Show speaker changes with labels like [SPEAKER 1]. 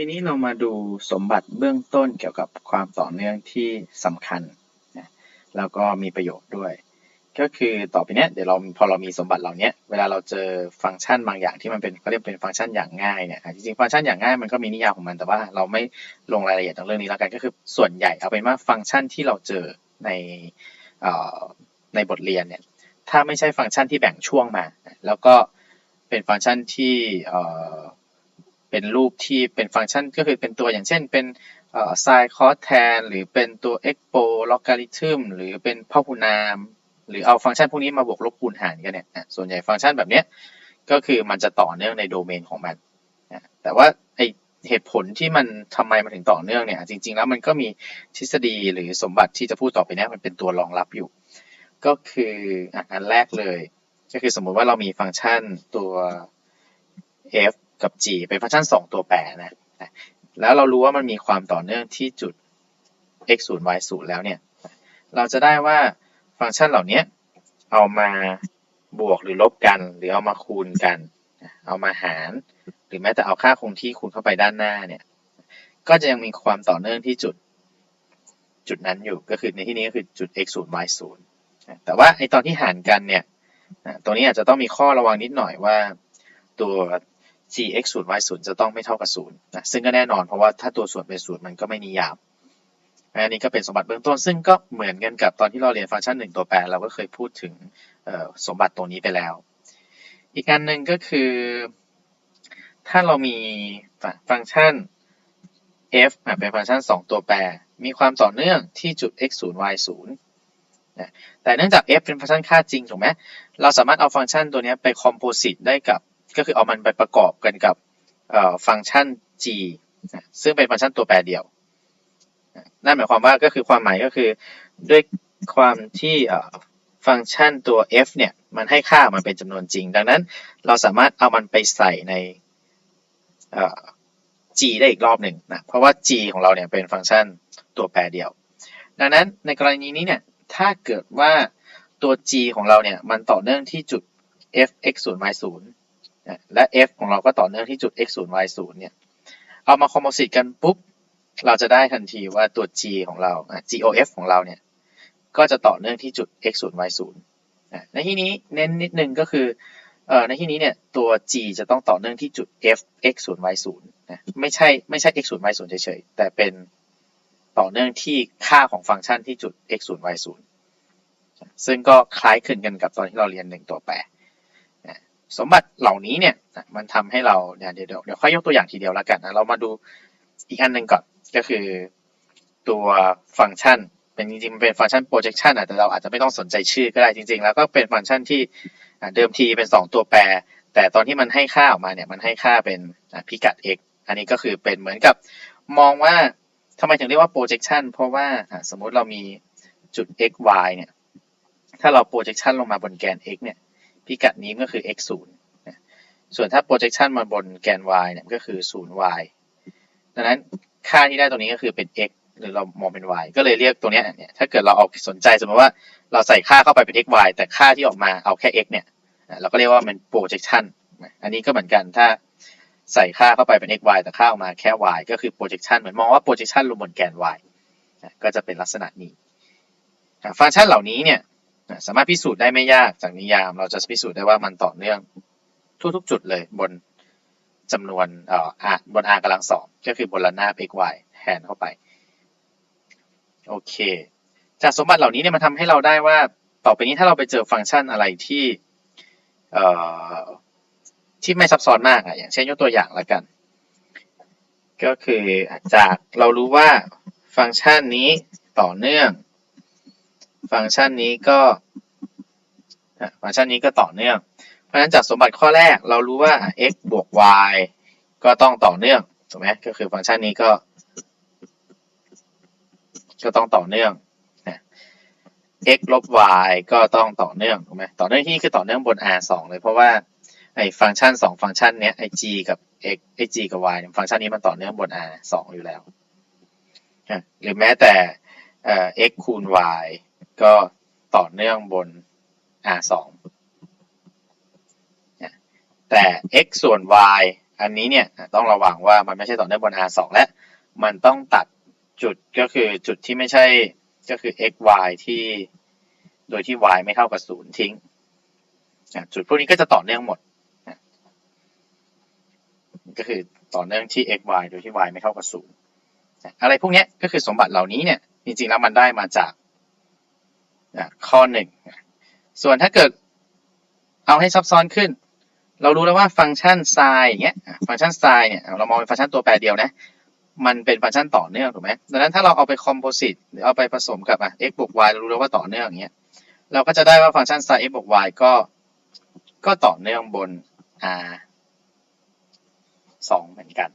[SPEAKER 1] ทีนี้เรามาดูสมบัติเบื้องต้นเกี่ยวกับความต่อเนื่องที่สำคัญนะแล้วก็มีประโยชน์ด้วย ก็คือต่อไปเนี้ยเดี๋ยวเราพอเรามีสมบัติเหล่านี้เวลาเราเจอฟังก์ชันบางอย่างที่มันเป็นเขาเรียกเป็นฟังก์ชันอย่างง่ายเนี่ยจริงๆฟังก์ชันอย่างง่ายมันก็มีนิยามของมันแต่ว่าเราไม่ลงรายละเอียดตรงเรื่องนี้แล้วกันก็คือส่วนใหญ่เอาเป็นว่าฟังก์ชันที่เราเจอในอ่อในบทเรียนเนี่ยถ้าไม่ใช่ฟังก์ชันที่แบ่งช่วงมา แล้วก็เป็นฟังก์ชันที่ เป็นรูปที่เป็นฟังก์ชันก็คือเป็นตัวอย่างเช่นเป็นเอ่อ sin cos tan หรือเป็นตัว expo logarithm หรือเป็นพหุนาม หรือเอาฟังก์ชันพวกนี้มาบวกลบคูณหารกันเนี่ยส่วนใหญ่ฟังก์ชันแบบนี้ก็คือมันจะต่อเนื่องในโดเมนของมัน แต่ว่าไอเหตุผลที่มันทำไมมันถึงต่อเนื่องเนี่ย จริง ๆ แล้วมันก็มีทฤษฎีหรือสมบัติที่จะพูดต่อไปนี้มันเป็นตัวรองรับอยู่ ก็คืออันแรกเลย ก็คือสมมุติว่าเรามีฟังก์ชันตัว f กับ g เป็นฟังก์ชันสองตัวแปรนะนะ แล้วเรารู้ว่ามันมีความต่อเนื่องที่จุด x 0 y 0แล้วเนี่ย เราจะได้ว่าฟังก์ชันเหล่านี้เอามาบวกหรือลบกัน หรือเอามาคูณกัน เอามาหาร หรือแม้แต่เอาค่าคงที่คูณเข้าไปด้านหน้าเนี่ย ก็จะยังมีความต่อเนื่องที่จุดจุดนั้นอยู่ก็คือในที่นี้ก็คือจุด x 0 y 0แต่ว่าไอตอนที่หารกันเนี่ย ตรงนี้อาจจะต้องมีข้อระวังนิดหน่อยว่าตัว gx 0 y 0จะต้องไม่เท่ากับ0นะซึ่งก็แน่นอนเพราะว่าถ้าตัวส่วนเป็นศูนย์มันก็ไม่นิยามอันนี้ก็เป็นสมบัติเบื้องต้น ซึ่งก็เหมือนกันกับตอนที่เราเรียนฟังก์ชันหนึ่งตัวแปรเราก็เคยพูดถึงสมบัติตรงนี้ไปแล้ว อีกอันหนึ่งก็คือ ถ้าเรามีฟังก์ชัน f เป็นฟังก์ชัน 2 ตัวแปร มีความต่อเนื่องที่จุด x 0 y 0นะแต่เนื่องจาก f เป็นฟังก์ชันค่าจริงถูกไหมเราสามารถเอาฟังก์ชันตัวนี้ไปคอมโพสิตได้กับ ก็คือเอามันไปประกอบกันกับฟังก์ชัน g ซึ่งเป็นฟังก์ชันตัวแปรเดียว นั่นหมายความว่าก็คือความหมายก็คือด้วยความที่ฟังก์ชันตัว f เนี่ยมันให้ค่ามันเป็นจำนวนจริง ดังนั้นเราสามารถเอามันไปใส่ใน g ได้อีกรอบหนึ่งนะ เพราะว่า g ของเราเนี่ยเป็นฟังก์ชันตัวแปรเดียว ดังนั้นในกรณีนี้เนี่ยถ้าเกิดว่าตัว g ของเราเนี่ยมันต่อเนื่องที่จุด f x 0 y 0 และ f ของเราก็ต่อเนื่องที่จุด x 0 y 0เนี่ย เอามาคอมโพสิตกันปุ๊บ เราจะได้ทันทีว่าตัว g ของเรา gof ของเราเนี่ย ก็จะต่อเนื่องที่จุด x 0 y 0ในที่นี้เน้นนิดนึงก็คือในที่นี้เนี่ยตัว g จะต้องต่อเนื่องที่จุด f x 0 y 0นะไม่ใช่ไม่ใช่ x 0 y 0เฉยๆ แต่เป็นต่อเนื่องที่ค่าของฟังก์ชันที่จุด x 0 y 0ซึ่งก็คล้ายคลึงกันกับตอนที่เราเรียนหนึ่งตัวแปร สมบัติเหล่านี้เนี่ยมันทำให้เราเดี๋ยวเดี๋ยวเดี๋ยวค่อยยกตัวอย่างทีเดียวแล้วกันนะเรามาดูอีกอันหนึ่งก่อนก็คือตัวฟังก์ชัน เป็นจริงๆเป็นฟังก์ชัน projection แต่เราอาจจะไม่ต้องสนใจชื่อก็ได้จริง ๆ แล้วก็เป็นฟังก์ชันที่เดิมทีเป็น 2 ตัวแปร แต่ตอนที่มันให้ค่าออกมาเนี่ยมันให้ค่าเป็นพิกัด x อันนี้ก็คือเป็นเหมือนกับมองว่าทำไมถึงเรียกว่า projection เพราะว่าสมมุติเรามีจุด x y เนี่ยถ้าเรา projection ลงมาบนแกน x เนี่ย พิกัดนี้ก็คือ x 0ส่วนถ้า projection มาบนแกน y เนี่ยก็คือ 0y ดังนั้นค่าที่ได้ตรงนี้ก็คือเป็น x หรือเรามองเป็น y ก็เลยเรียกตรงนี้เนี่ยถ้าเกิดเราเอาสนใจสมมติว่าเราใส่ค่าเข้าไปเป็น x y แต่ค่าที่ออกมาเอาแค่ x เนี่ยเราก็เรียกว่ามัน projection อันนี้ก็เหมือนกันถ้าใส่ค่าเข้าไปเป็น x y แต่ค่าออกมาแค่ y ก็คือ projection เหมือนมองว่า projection ลงบนแกน y ก็จะเป็นลักษณะนี้ ฟังก์ชันเหล่านี้เนี่ย สามารถพิสูจน์ได้ไม่ยากจากนิยาม เราจะพิสูจน์ได้ว่ามันต่อเนื่องทุกๆจุดเลยบนจำนวนเอ่อบน r กำลังสองก็คือบนระนาบ x y แทนเข้าไปโอเค จากสมบัติเหล่านี้เนี่ยมันทำให้เราได้ว่า ต่อไปนี้ถ้าเราไปเจอฟังก์ชันอะไรที่เอ่อที่ไม่ซับซ้อนมากอะอย่างเช่นยกตัวอย่างละกัน ก็คือจากเรารู้ว่าฟังก์ชันนี้ต่อเนื่อง ฟังก์ชันนี้ก็ฟังก์ชันนี้ก็ต่อเนื่อง เพราะฉะนั้นจากสมบัติข้อแรกเรารู้ว่า x บวก y ก็ต้องต่อเนื่องถูกไหมก็คือฟังก์ชันนี้ก็ ก็ต้องต่อเนื่อง x ลบ y ก็ต้องต่อเนื่องถูกไหมต่อเนื่องที่คือต่อเนื่องบน r 2เลยเพราะว่าไอ้ฟังก์ชัน2ฟังก์ชันเนี้ยไอ้ g กับ x ไอ้ g กับ y ฟังก์ชันนี้มันต่อเนื่องบน r 2อยู่แล้ว หรือแม้แต่ x คูณ y ก็ต่อเนื่องบน r 2 แต่ x ส่วน y อันนี้เนี่ยต้องระวังว่ามันไม่ใช่ต่อเนื่องบน R 2 และมันต้องตัดจุดก็คือจุดที่ไม่ใช่ก็คือ x y ที่โดยที่ y ไม่เท่ากับศูนย์ทิ้ง จุดพวกนี้ก็จะต่อเนื่องหมด ก็คือต่อเนื่องที่ x y โดยที่ y ไม่เท่ากับศูนย์อะไรพวกนี้ก็คือสมบัติเหล่านี้เนี่ยจริงๆแล้วมันได้มาจาก ข้อหนึ่งส่วนถ้าเกิดเอาให้ซับซ้อนขึ้น เรารู้แล้วว่าฟังก์ชัน sin อย่างเงี้ยฟังก์ชัน sin เนี่ยเรามองเป็นฟังก์ชันตัวแปรเดียวนะมันเป็นฟังก์ชันต่อเนื่องถูกไหมดังนั้นถ้าเราเอาไปคอมโพสิตหรือเอาไปผสมกับอะ x บวก y เรารู้แล้วว่าต่อเนื่องอย่างเงี้ยเราก็จะได้ว่าฟังก์ชัน sin x บวก y ก็ก็ต่อเนื่องบน r 2เหมือนกัน